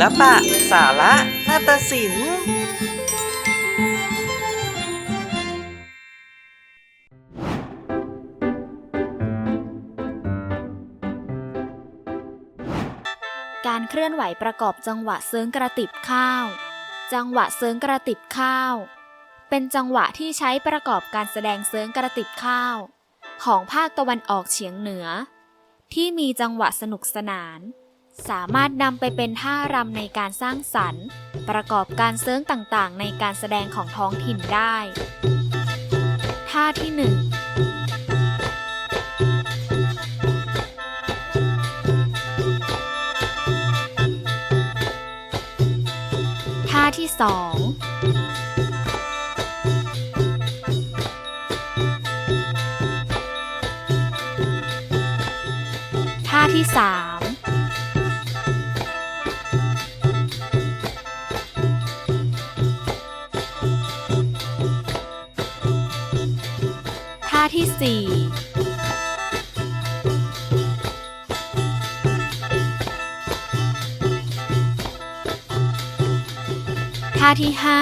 ลปะ สาระนาฏศิลป์ การเคลื่อนไหวประกอบจังหวะเซิงกระติบข้าว จังหวะเซิงกระติบข้าว เป็นจังหวะที่ใช้ประกอบการแสดงเซิงกระติบข้าว ของภาคตะวันออกเฉียงเหนือ ที่มีจังหวะสนุกสนาน สามารถนำไปเป็นท่ารำในการสร้างสรรค์ ประกอบการเซิงต่างๆ ในการแสดงของท้องถิ่นได้ ท่าที่หนึ่งท่าที่สองท่าที่สาม ท่าที่สี่ท่าที่ห้า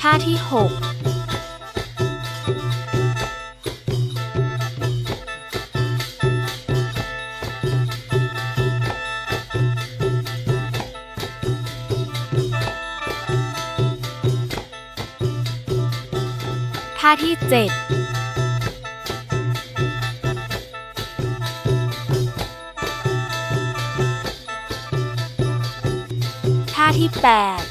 ท่าที่หก ท่าที่เจ็ดท่าที่แปด